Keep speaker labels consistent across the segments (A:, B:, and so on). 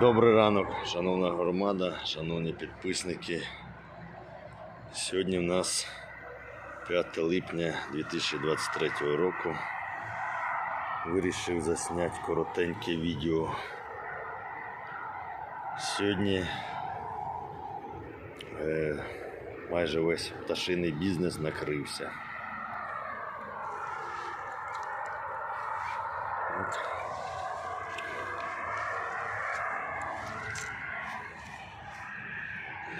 A: Добрий ранок, шановна громада, шановні підписники. Сьогодні в нас 5 липня 2023 року. Вирішив засняти коротеньке відео. Сьогодні е, майже весь пташиний бізнес накрився. От.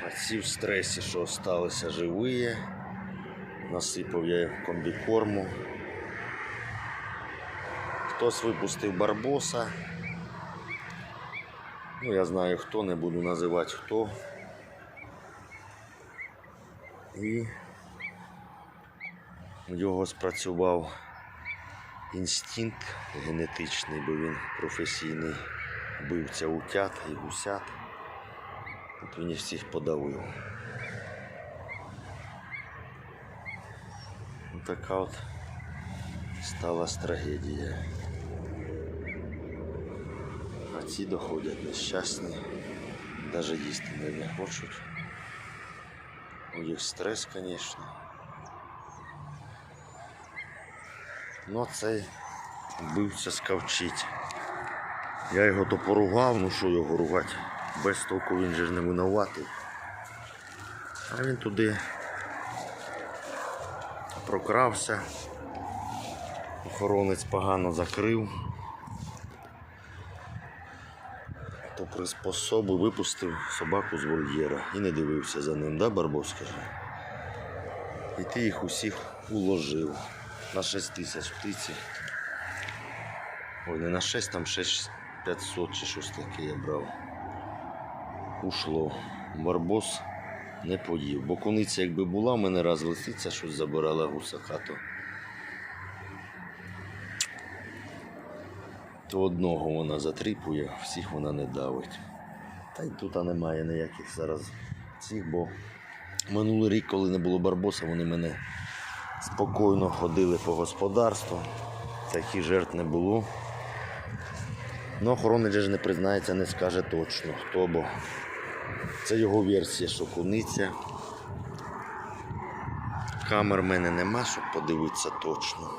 A: А ці в стресі, що залишилися живі, насипав я їм комбікорму. Хтось випустив барбоса. Ну, я знаю хто, не буду називати хто. І у нього спрацював інстинкт генетичний, бо він професійний бивця утят і гусят. От він всіх подавив. Така от сталася трагедія. А ці доходять нещасні, навіть не хочуть. У них стрес, звісно. Ну цей вбивця скавчить. Я його то поругав, ну що його ругати? Без толку він же ж не винуватий. А він туди прокрався. Охоронець погано закрив. То приспособив, випустив собаку з вольєра і не дивився за ним, да, Барбос каже? І ти їх усіх уложив на 6 тисяч птиці. Ой, не на 6, там 6500 чи щось таке я брав ушло. Барбос не поїв. Бо куниця, якби була, в мене раз лисиця щось забирала гусака, то, то одного вона затріпує, всіх вона не давить. Та й тут немає ніяких зараз цих, бо минулий рік, коли не було барбоса, вони мене спокійно ходили по господарству. Таких жертв не було. Ну, охоронець же не признається, не скаже точно хто, бо це його версія, що куниця. Камер в мене нема, щоб подивитися точно.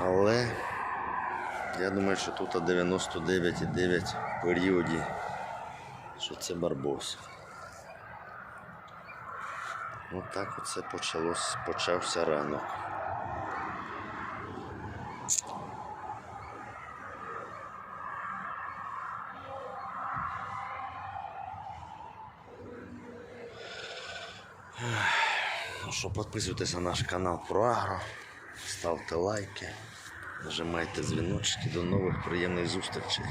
A: Але я думаю, що тут 99,9 в періоді, що це барбос. Отак оце почалось, почався ранок. Ну що, підписуйтесь на наш канал про Агро, ставте лайки, нажимайте дзвіночки. До нових приємних зустрічей.